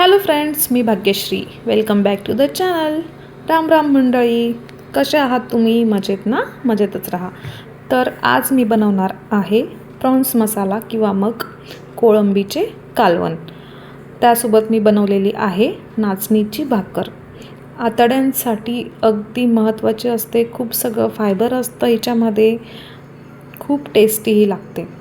Hello friends me Bhagyashree. Welcome back to the channel Ram Ram मंडळी. कसे आहात तुम्ही? मजेत ना? मजेतच राहा. तर आज मी बनवणार आहे प्रॉन्स मसाला किंवा मग कोळंबीचे कालवण. त्यासोबत मी बनवलेली आहे नाचणीची भाकर. आतड्यांसाठी अगदी महत्त्वाचे असते. खूप सगळं फायबर असतं याच्यामध्ये खूप टेस्टीही लागते.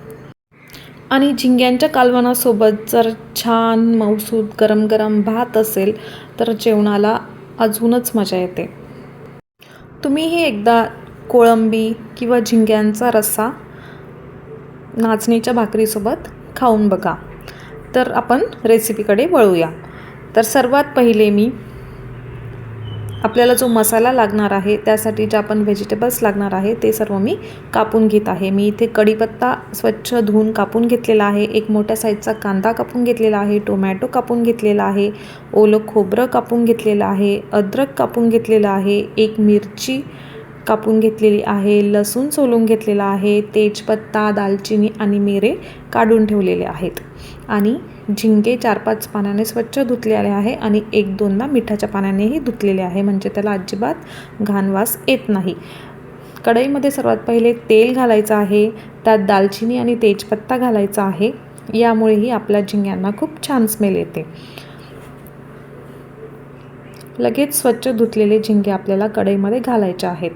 आणि झिंग्यांच्या कालवणासोबत जर छान मौसूद गरम गरम भात असेल तर जेवणाला अजूनच मजा येते. तुम्हीही एकदा कोळंबी किंवा झिंग्यांचा रस्सा नाचणीच्या भाकरीसोबत खाऊन बघा. तर आपण रेसिपीकडे वळूया. तर सर्वात पहिले मी आपल्याला जो मसाला लागणार आहे त्यासाठी जे आपण व्हेजिटेबल्स लागणार आहे ते सर्व मी कापून घेत आहे. मी इथे कढीपत्ता स्वच्छ धुवून कापून घेतलेला आहे एक मोठ्या साईजचा कांदा कापून घेतलेला आहे टोमॅटो कापून घेतलेला आहे ओलं खोबरं कापून घेतलेलं आहे अद्रक कापून घेतलेलं आहे एक मिरची कापून घेतलेली आहे लसूण सोलून घेतलेला आहे तेजपत्ता दालचिनी आणि मिरे काढून ठेवलेले आहेत. आणि झिंगे चार पाच पाण्याने स्वच्छ धुतलेले आहे आणि एक दोनदा मिठाच्या पाण्यानेही धुतलेले आहे म्हणजे त्याला अजिबात घाणवास येत नाही. कढईमध्ये सर्वात पहिले तेल घालायचं आहे त्यात दालचिनी आणि तेजपत्ता घालायचा आहे. यामुळेही आपल्या झिंग्यांना खूप छान स्मेल येते. लगेच स्वच्छ धुतलेले झिंगे आपल्याला कढईमध्ये घालायचे आहेत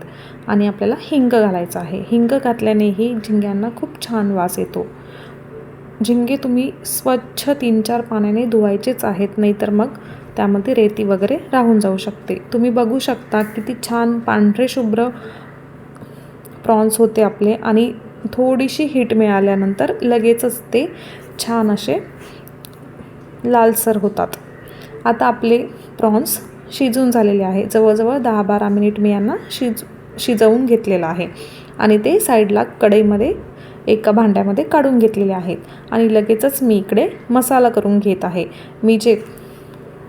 आणि आपल्याला हिंग घालायचं आहे. हिंग घातल्यानेही झिंग्यांना खूप छान वास येतो. झिंगे तुम्ही स्वच्छ तीन चार पाण्याने धुवायचेच आहेत नाहीतर मग त्यामध्ये रेती वगैरे राहून जाऊ शकते. तुम्ही बघू शकता किती छान पांढरे शुभ्र प्रॉन्स होते आपले आणि थोडीशी हीट मिळाल्यानंतर लगेचच ते छान असे लालसर होतात. आता आपले प्रॉन्स शिजून झालेले आहे. जवळजवळ दहा बारा मिनिट मी यांना शिज शिजवून घेतलेलं आहे. आणि ते साईडला कढईमध्ये एका भांड्यामध्ये काढून घेतलेले आहेत. आणि लगेचच मी इकडे मसाला करून घेत आहे. मी जे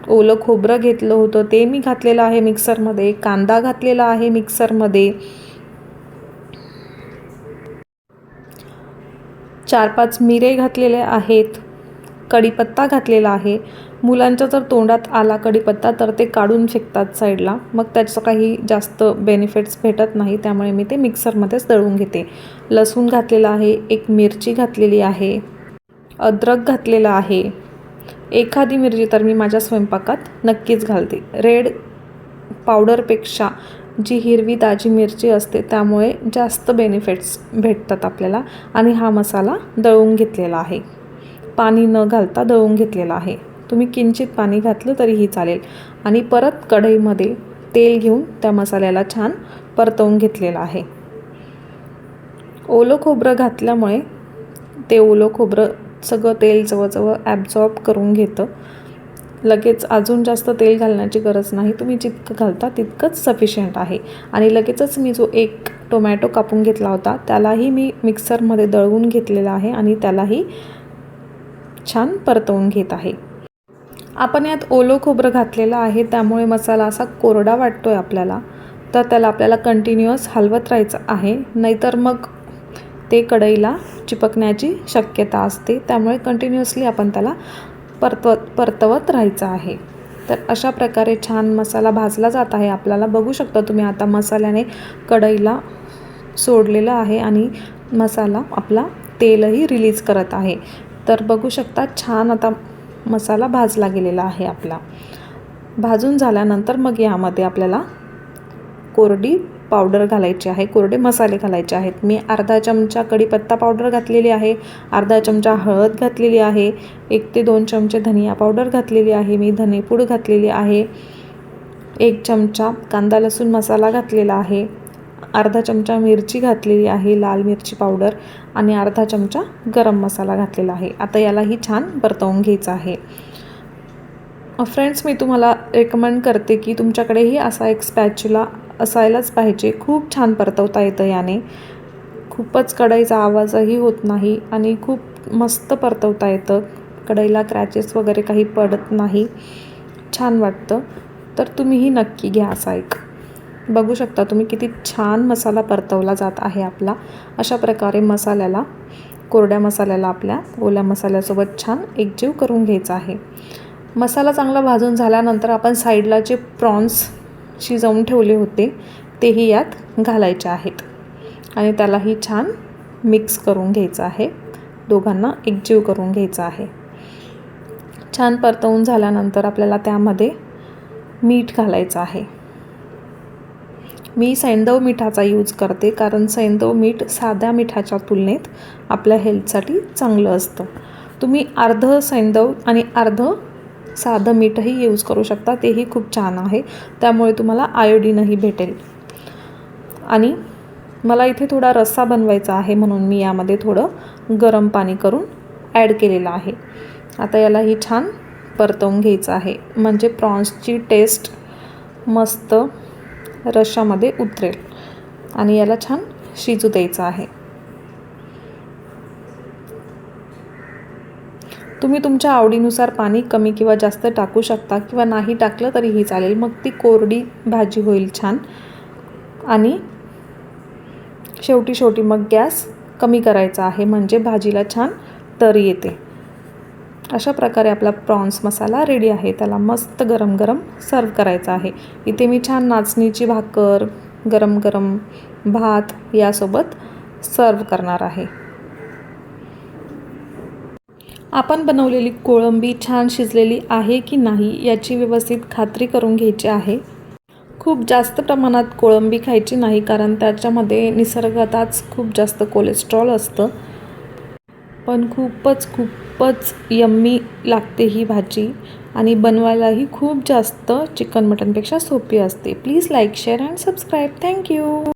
ओलं खोबरं घेतलं होतं ते मी घातलेलं आहे मिक्सरमध्ये. कांदा घातलेला आहे मिक्सरमध्ये. चार पाच मिरे घातलेले आहेत. कढीपत्ता घातलेला आहे. मुलांच्या जर तोंडात आला कढीपत्ता तर ते काढून फेकतात साईडला. मग त्याचं काही जास्त बेनिफिट्स भेटत नाही त्यामुळे मी ते मिक्सरमध्येच दळून घेते. लसूण घातलेला आहे एक मिरची घातलेली आहे अद्रक घातलेला आहे. एखादी मिरची तर मी माझ्या स्वयंपाकात नक्कीच घालते. रेड पावडरपेक्षा जी हिरवी ताजी मिरची असते त्यामुळे जास्त बेनिफिट्स भेटतात आपल्याला. आणि हा मसाला दळून घेतलेला आहे. पाणी न घालता दळून घेतलेला आहे. तुम्ही किंचित पाणी घातलं तरीही चालेल. आणि परत कढईमध्ये तेल घेऊन त्या मसाल्याला छान परतवून घेतलेलं आहे. ओलं खोबरं घातल्यामुळे ते ओलं खोबरं सगळं तेल जवळजवळ ॲब्झॉर्ब करून घेतं. लगेच अजून जास्त तेल घालण्याची गरज नाही. तुम्ही जितकं घालता तितकंच सफिशियंट आहे. आणि लगेचच मी जो एक टोमॅटो कापून घेतला होता त्यालाही मी मिक्सरमध्ये दळवून घेतलेला आहे आणि त्यालाही छान परतवून घेत आहे. आपण यात ओलं खोबरं घातलेलं आहे त्यामुळे मसाला असा कोरडा वाटतो आहे आपल्याला. तर त्याला आपल्याला कंटिन्युअस हलवत राहायचं आहे. नाहीतर मग ते कढईला चिपकण्याची शक्यता असते. त्यामुळे कंटिन्युअसली आपण त्याला परतवत परतवत राहायचं आहे. तर अशा प्रकारे छान मसाला भाजला जात आहे. आपल्याला बघू शकता तुम्ही आता मसाल्याने कढईला सोडलेलं आहे आणि मसाला आपला तेलही रिलीज करत आहे. तर बघू शकता छान आता मसाला भाजला गेलेला आहे आपला. भाजून झाल्यानंतर मग यामध्ये आपल्याला कोरडी पावडर घालायची आहे कोरडे मसाले घालायचे आहेत. मी अर्धा चमचा कढीपत्ता पावडर घातलेली आहे अर्धा चमचा हळद घातलेली आहे एक ते दोन चमचे धनिया पावडर घातलेली आहे मी धनेपूड घातलेली आहे एक चमचा कांदा लसूण मसाला घातलेला आहे. अर्धा चमचा मिरची घातलेली आहे लाल मिरची पावडर आणि अर्धा चमचा गरम मसाला घातलेला आहे. आता यालाही छान परतवून घ्यायचं आहे. फ्रेंड्स मी तुम्हाला रेकमेंड करते की तुमच्याकडेही असा एक स्पॅच्युला असायलाच पाहिजे. खूप छान परतवता येतं याने. खूपच कढईचा आवाजही होत नाही आणि खूप मस्त परतवता येतं. कढईला क्रॅचेस वगैरे काही पडत नाही. छान वाटतं. तर तुम्हीही नक्की घ्या असा एक. बघू शकता तुम्ही किती छान मसाला परतवला जात आहे आपला. अशा प्रकारे मसाल्याला कोरड्या मसाल्याला आपल्या ओल्या मसाल्यासोबत छान एकजीव करून घ्यायचा आहे. मसाला चांगला भाजून झाल्यानंतर आपण साईडला जे प्रॉन्स शिजवून ठेवले होते तेही यात घालायचे आहेत. आणि त्यालाही छान मिक्स करून घ्यायचं आहे. दोघांना एकजीव करून घ्यायचं आहे. छान परतवून झाल्यानंतर आपल्याला त्यामध्ये मीठ घालायचं आहे. मी सैंदव मिठाचा यूज करते कारण सैंदव मीठ साध्या मिठाच्या तुलनेत आपल्या हेल्थसाठी चांगलं असतं. तुम्ही अर्ध सैंदव आणि अर्ध साधं मीठही यूज करू शकता तेही खूप छान आहे. त्यामुळे तुम्हाला आयोडीनही भेटेल. आणि मला इथे थोडा रस्सा बनवायचा आहे म्हणून मी यामध्ये थोडं गरम पाणी करून ॲड केलेलं आहे. आता यालाही छान परतवून घ्यायचं आहे. म्हणजे प्रॉन्सची टेस्ट मस्त रश्शामध्ये उतरेल. आणि याला छान शिजू द्यायचं आहे. तुम्ही तुमच्या आवडीनुसार पाणी कमी किंवा जास्त टाकू शकता किंवा नाही टाकलं तरीही चालेल. मग ती कोरडी भाजी होईल छान. आणि शेवटी शेवटी मग गॅस कमी करायचा आहे. म्हणजे भाजीला छान तर येते. अशा प्रकारे आपला प्रॉन्स मसाला रेडी आहे. त्याला मस्त गरम गरम सर्व करायचा आहे. इथे मी छान नाचणीची भाकर गरम गरम भात यासोबत सर्व करणार आहे. आपण बनवलेली कोळंबी छान शिजलेली आहे की नाही याची व्यवस्थित खात्री करून घ्यायची आहे. खूप जास्त प्रमाणात कोळंबी खायची नाही कारण त्याच्यामध्ये निसर्गातच खूप जास्त कोलेस्ट्रॉल असतं. पण खूपच खूपच यम्मी लागते ही भाजी आणि बनवायलाही खूप जास्त चिकन मटनपेक्षा सोपी असते. Please like share and subscribe. Thank you